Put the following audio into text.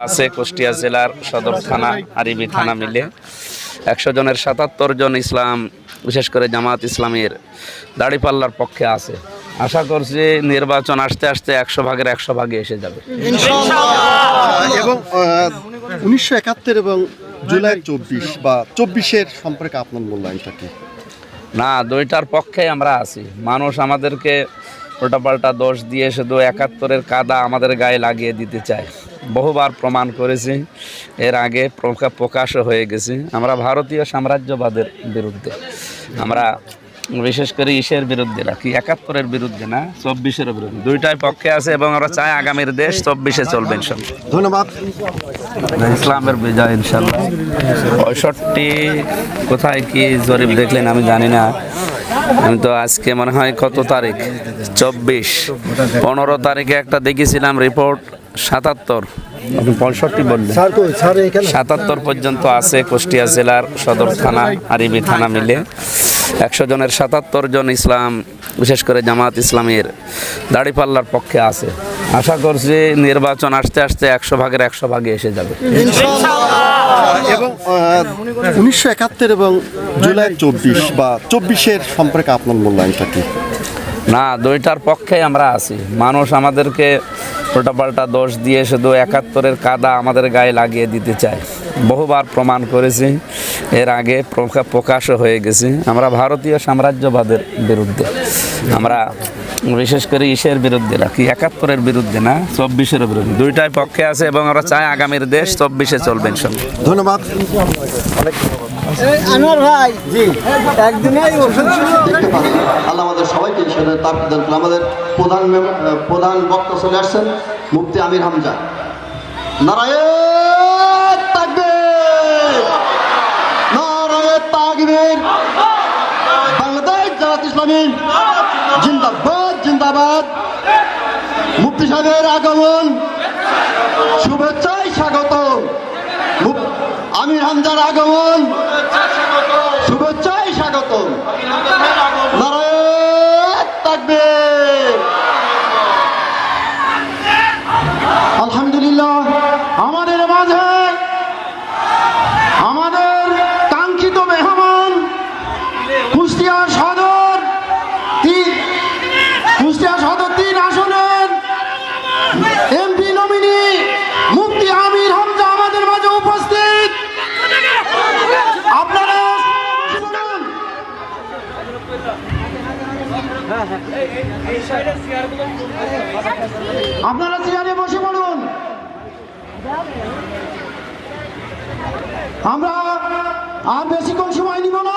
আছে কুষ্টিয়া জেলার সদর থানা আরিবি থানা মিলে। একশো জনের সাতাত্তর জন ইসলাম বিশেষ করে জামাত ইসলামের দাড়িপাল্লার পক্ষে আছে। আশা করছি নির্বাচন আসতে আসতে একশো ভাগের একশো ভাগে এসে যাবে। এবং উনিশশো একাত্তর এবং জুলাই চব্বিশ বা চব্বিশের সম্পর্কে আপনার মূল্যায়নটা কি? না দুইটার পক্ষে আমরা আছি। মানুষ আমাদেরকে উল্টাপাল্টা দোষ দিয়ে শুধু একাত্তরের কাদা আমাদের গায়ে লাগিয়ে দিতে চায়। বহুবার প্রমাণ করেছি। এর আগে প্রকা- প্রকাশও হয়ে গেছে। আমরা ভারতীয় সাম্রাজ্যবাদের বিরুদ্ধে। আমরা বিশেষ করে ইসের বিরুদ্ধে রাখি একাত্তরের বিরুদ্ধে না চব্বিশের বিরুদ্ধে। দুইটাই পক্ষে আছে এবং আমরা চাই আগামীর দেশ চব্বিশে চলবে ধন্যবাদ। ইসলামের বিজয় ইনশাল্লাহ। পঁয়ষট্টি কোথায় কি জরিপ দেখলেন আমি জানি না। আমি তো আজকে মনে হয় কত তারিখ? চব্বিশ। পনেরো তারিখে একটা দেখেছিলাম রিপোর্ট। সাতাত্তর। সাতাত্তর পর্যন্ত আছে কুষ্টিয়া জেলার সদর থানা আরিবি থানা মিলে। একশো জনের সাতাত্তর জন ইসলাম বিশেষ করে জামাত ইসলামের দাড়িপাল্লার পক্ষে আছে। আশা করছি নির্বাচন আসতে আসতে একশো ভাগের একশো ভাগে এসে যাবে। এবং উনিশশো একাত্তর এবং জুলাই চব্বিশ বা চব্বিশের সম্পর্কে আপনার মূল্যায়নটা কি? না দুইটার পক্ষে আমরা আছি। মানুষ আমাদেরকে উল্টাপাল্টা দোষ দিয়ে শুধু একাত্তরের কাদা আমাদের গায়ে লাগিয়ে দিতে চায়। বহুবার প্রমাণ করেছি, এর আগে প্রকা- প্রকাশও হয়ে গেছে। আমরা ভারতীয় সাম্রাজ্যবাদের বিরুদ্ধে। আমরা বিশেষ করে ইসের বিরুদ্ধে রাখি একাত্তরের বিরুদ্ধে না চব্বিশের বিরুদ্ধে। দুইটাই পক্ষে আছে এবং আমরা চাই আগামীর দেশ চব্বিশে চলবে ধন্যবাদ। আনোয়ার ভাই। জি। একদিনেই ওষুধ আল্লাহ আমাদের সবাইকে ঈশ্বরের তার প্রদান আমাদের প্রধান প্রধান বক্তা চলে আসছেন মুফতি আমির হামজা। নারায়ণ তাকবীর। নারায়ণ তাকবীর। বাংলাদেশ জামাত ইসলামী জিন্দাবাদ। জিন্দাবাদ। মুক্তি সাহেবের আগমন। শুভেচ্ছায় স্বাগত। আমির হামজার আগমন। শুভেচ্ছায় স্বাগত। নারায়ণ তাকবীর। আপনারা চেয়ারে বসে পড়ুন। আমরা আর বেশিক্ষণ সময় নিব না